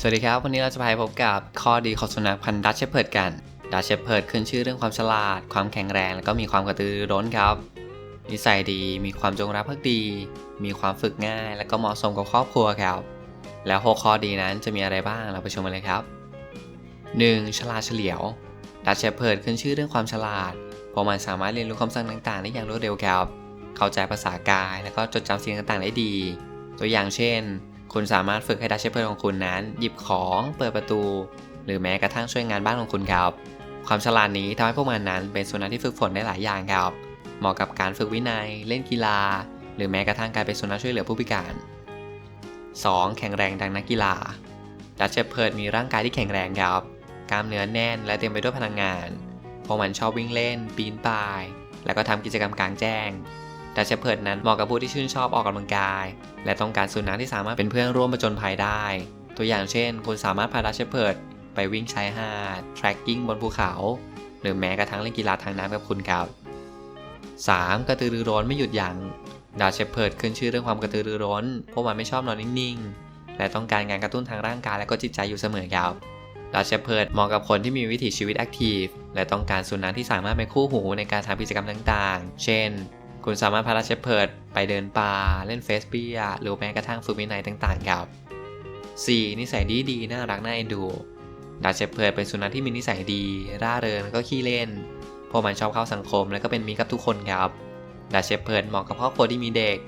สวัสดีครับ วันนี้เราจะไปพบกับข้อดีของสุนัขพันธุ์ดัชเชเพิร์ดกัน ดัชเชเพิร์ดขึ้นชื่อเรื่องความฉลาด ความแข็งแรง และก็มีความกระตือรือร้นครับ นิสัยดี มีความจงรักภักดี มีความฝึกง่าย และก็เหมาะสมกับครอบครัวครับ แล้วหกข้อดีนั้นจะมีอะไรบ้าง เราไปชมกันเลยครับ 1. ฉลาดเฉลียว ดัชเชเพิร์ดขึ้นชื่อเรื่องความฉลาด เพราะมันสามารถเรียนรู้คำสั่งต่างๆได้อย่างรวดเร็วครับ เข้าใจภาษากาย และก็จดจำสิ่งต่างๆได้ดี ตัวอย่างเช่น คุณสามารถฝึกให้ดัชเชพเพิร์ดของคุณนั้น หยิบของเปิดประตู หรือแม้กระทั่งช่วยงานบ้านของคุณครับ ความฉลาดนี้ทำให้พวกมันนั้นเป็นสุนัขที่ฝึกฝนได้หลายอย่างครับ เหมาะกับการฝึกวินัย เล่นกีฬา หรือแม้กระทั่งการเป็นสุนัขช่วยเหลือผู้พิการ 2. แข็งแรงดังนักกีฬาดัชเชพเพิร์ดมีร่างกายที่แข็งแรงครับ กล้ามเนื้อแน่นและเต็มไปด้วยพลังงานพราะมันชอบวิ่งเล่น ปีนป่าย แล้วก็ทำกิจกรรมกลางแจ้ง ดัชเชพเพิร์ดนั้นเหมาะกับผู้ที่ชื่นชอบออกกำลังกาย และต้องการสุนัขที่สามารถเป็นเพื่อนร่วมประจนภัยได้ ตัวอย่างเช่น คุณสามารถพาดัชเชพเพิร์ดไปวิ่งชายหาดทร็กกิ้งบนภูเขา หรือแม้กระทั่งเล่นกีฬาทางน้ำกับคุณครับ 3. กระตือรือร้นไม่หยุดยัง้งดัชเชพเพิร์ดขึ้นชื่อเรื่องความกระตือรือร้นเพราะมันไม่ชอบนอนนิ่งๆ และต้องการการกระตุ้นทางร่างกายและก็จิตใจอยู่เสมอครับดัชเชพเพิร์ดเหมาะกับคนที่มีวิถีชีวิตแอคทีฟและต้องการสุนัขที่สามารถเป็นคู่หูในการทำกิจกรรมต่างๆ เช่น คุณสามารถพาดัชเชพเพิร์ดไปเดินป่าเล่นเฟสเปียหรือแม้กระทั่งฝึกวินัยต่างๆครับ 4. นิสัยดีดีๆน่ารักน่าเอ็นดูดัชเชเพิร์ดเป็นสุนัขที่มีนิสัยดี ร่าเริงแล้วก็ขี้เล่นพราะมันชอบเข้าสังคมและก็เป็นมิตรกับทุกคนครับดัชเชเพิร์ดเหมาะกับครอบครัวที่มีเด็ก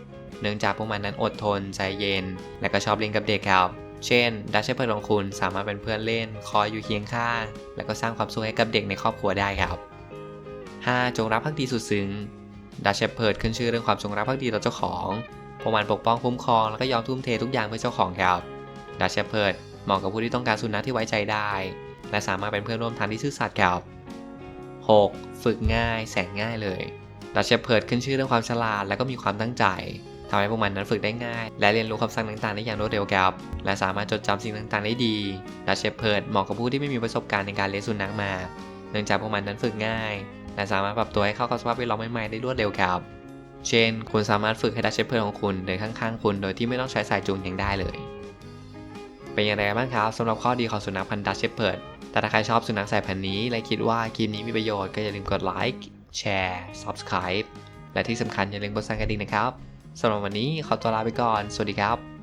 เนื่องจากพวกมันนั้นอดทนใจเย็น และก็ชอบเล่นกับเด็กครับ เช่นดัชเชเพิร์ดของคุณสามารถเป็นเพื่อนเล่น คอยอยู่เคียงข้าง และก็สร้างความสุขให้กับเด็กในครอบครัวได้ครับ 5. จงรักภักดีสุดซึ้ง ดัชเชพเพิร์ดขึ้นชื่อเรื่องความจงรักภักดีต่อเจ้าของพราะมันปกป้องคุ้มครองแล้วก็ยอมทุ่มเททุกอย่างเพื่อเจ้าของครับดัชเชพเพิร์ดเหมาะกับผู้ที่ต้องการสุนัขที่ไว้ใจได้ และสามารถเป็นเพื่อนร่วมทางที่ซื่อสัตย์ครับ 6. ฝึกง่าย แสนง่ายเลยดัชเชพเพิร์ดขึ้นชื่อเรื่องความฉลาดและก็มีความตั้งใจทำให้พวกมันนั้นฝึกได้ง่าย และเรียนรู้คำสั่งต่างๆได้อย่างรวดเร็วครับ และสามารถจดจำสิ่งต่างๆได้ดีดัชเชพเพิร์ดเหมาะกับผู้ที่ไม่มีประสบการณ์ในการเลี้ยงสุนัขมา เนื่องจากพวกมันนั้นฝึกง่าย และสามารถปรับตัวให้เข้ากับสภาพแวดล้อมใหม่ๆได้รวดเร็วครับ เช่น คุณสามารถฝึกให้ดัชเชพเพิร์ดของคุณเดินข้างๆคุณโดยที่ไม่ต้องใช้สายจูงยังได้เลย เป็นอย่างไรบ้างครับสำหรับข้อดีของสุนัขพันธุ์ดัชเชพเพิร์ดแต่ถ้าใครชอบสุนัขสายพันธุ์นี้ และคิดว่าคลิปนี้มีประโยชน์ก็อย่าลืมกดไลค์แชร์ subscribe และที่สำคัญอย่าลืมกดสั่นกระดิ่งนะครับสำหรับวันนี้ขอตัวลาไปก่อน สวัสดีครับ